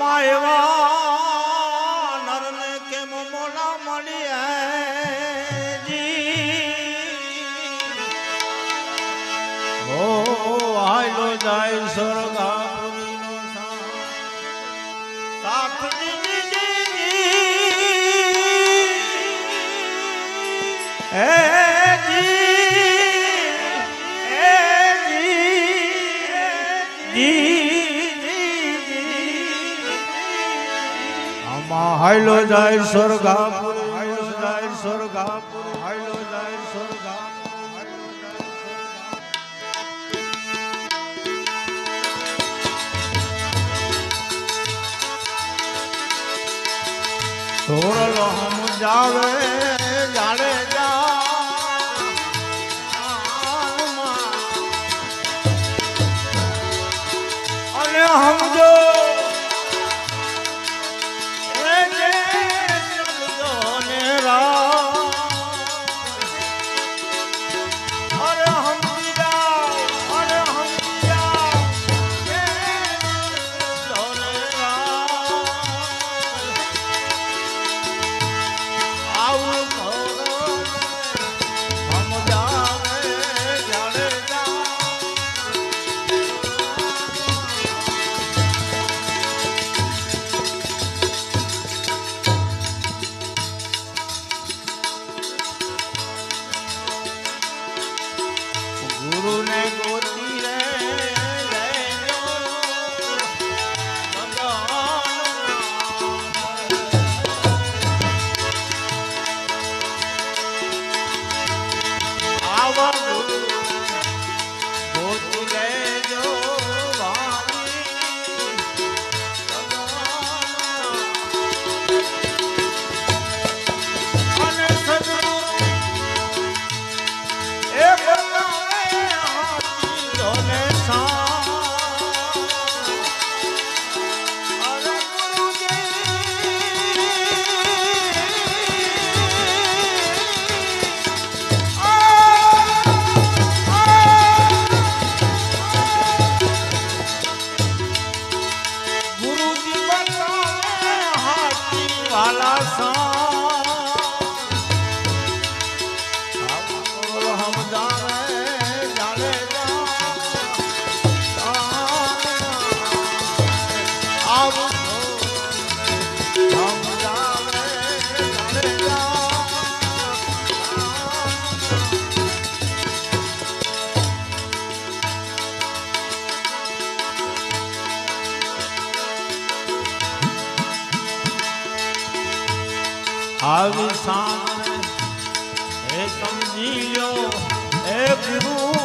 આમાં એવા નરને કેમ મોલા મળીએ જી? હો આયલો જાય સ્વર્ગાપુરીનો સાથ. હે હાયલો જાય સ્વર્ગાપુર હાલો જાય સ્વર્ગાપુર. હાલો જાય સ્વર્ગાપુર. હાયલો જાય સ્વર્ગાપુર. થોડલો હમ જાવે જાડે આવા આવી સામે એ સમજી લો એ ગુરુ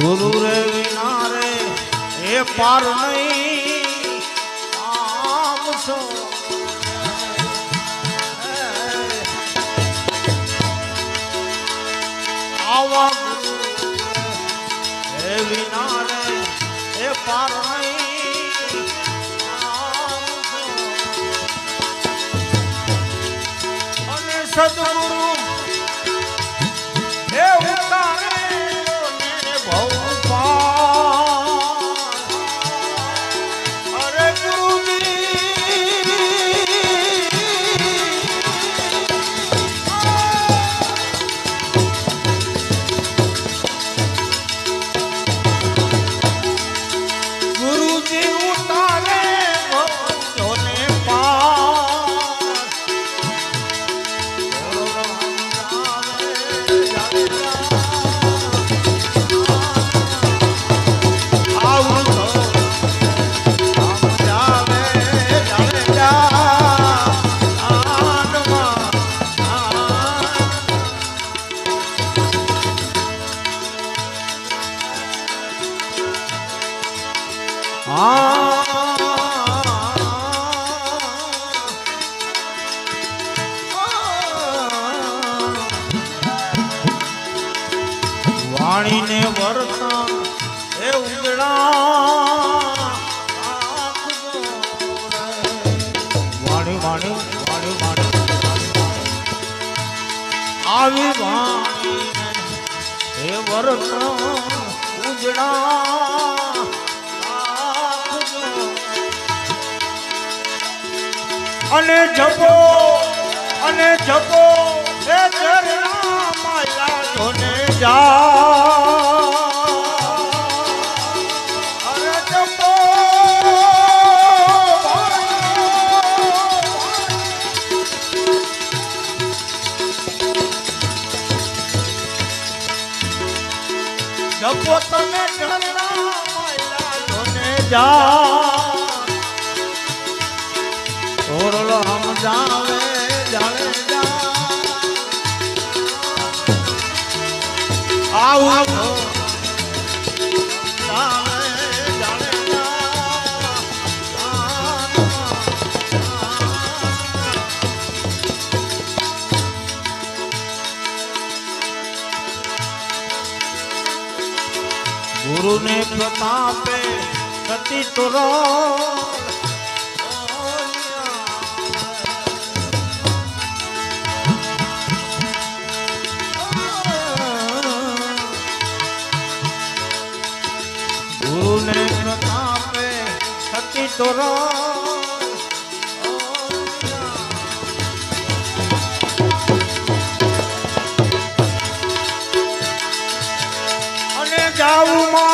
ગુરુ રે વિના રે એ પાર નહીં. આમ સો એ વિના રે એ પાર નહીં. અને સદગુરુ આવી ભાઈ હે અને જપો અને જપો હે ચરણા માયા જોને જા. શકો તમે ઓરલો હમ જાવે જાણે ગુરુને પ્રતાપે સતી તુરો ગુરુને પ્રતાપે સતી તુરો जाऊँ माँ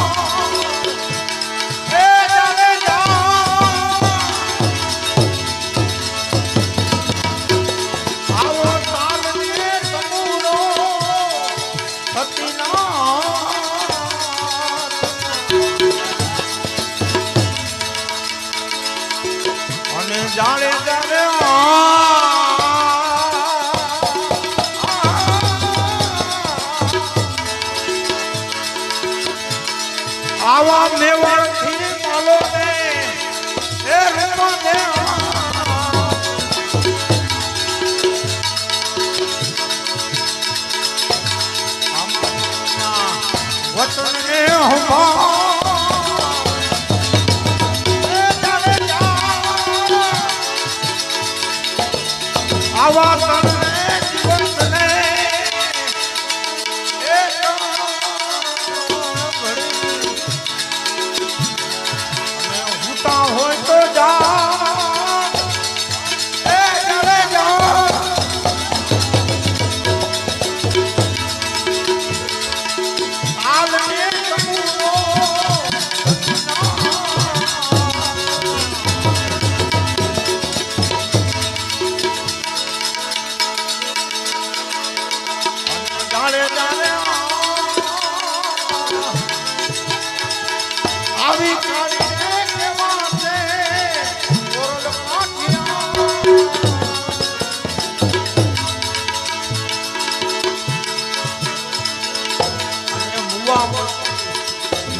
Oh.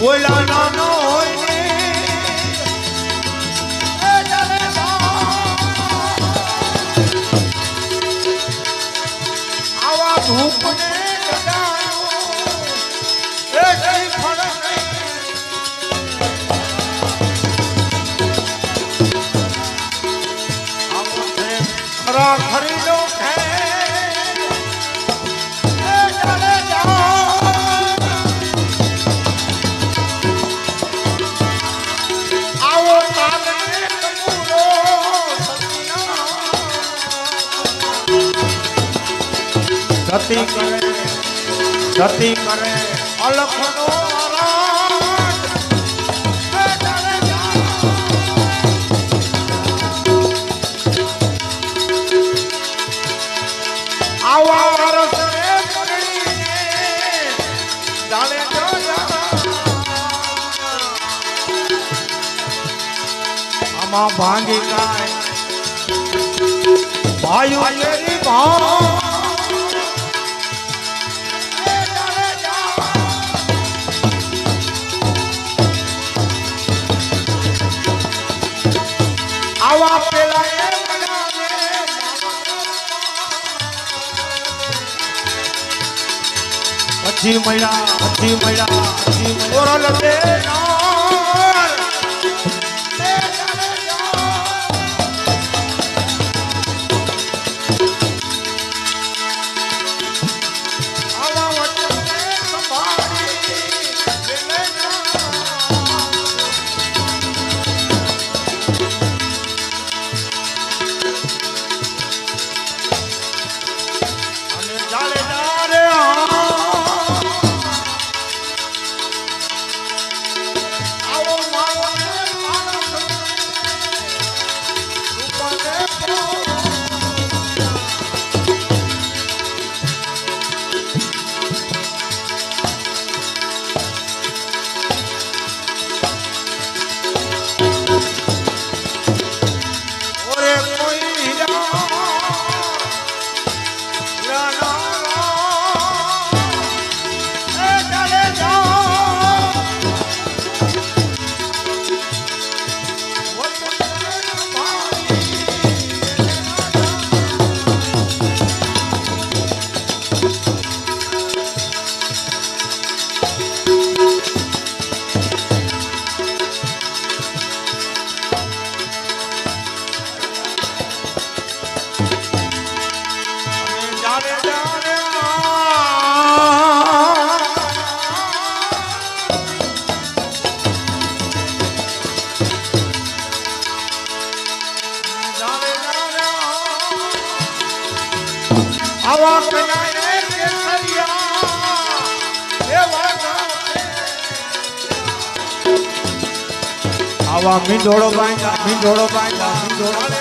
ઓલા નાનો હોય ગતિ કરે ગતિ કરે અલખનો માં ભાંગી કાય ભાઈ ભાઈ જી મૈડા જી મૈડા જી મૈડા આવા કલાએ કેસરિયા એવા આવા મીંડોળો બાંધા મીંડોળો બાંધા મીંડોળો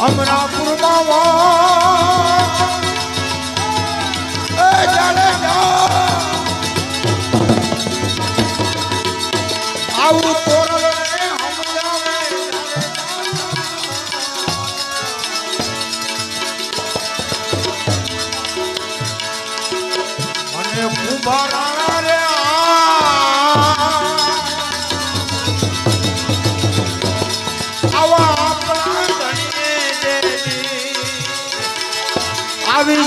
અમરાપુરમાં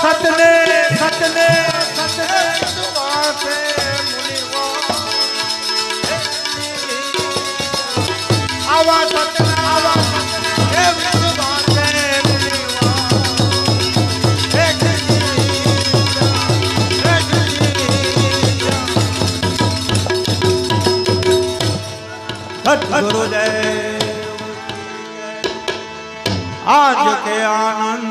સતને સતને સતને સુવાસે મુનિવો. આવા સતને આવા સતને. સદગુરુદેવ આજ કે આનંદ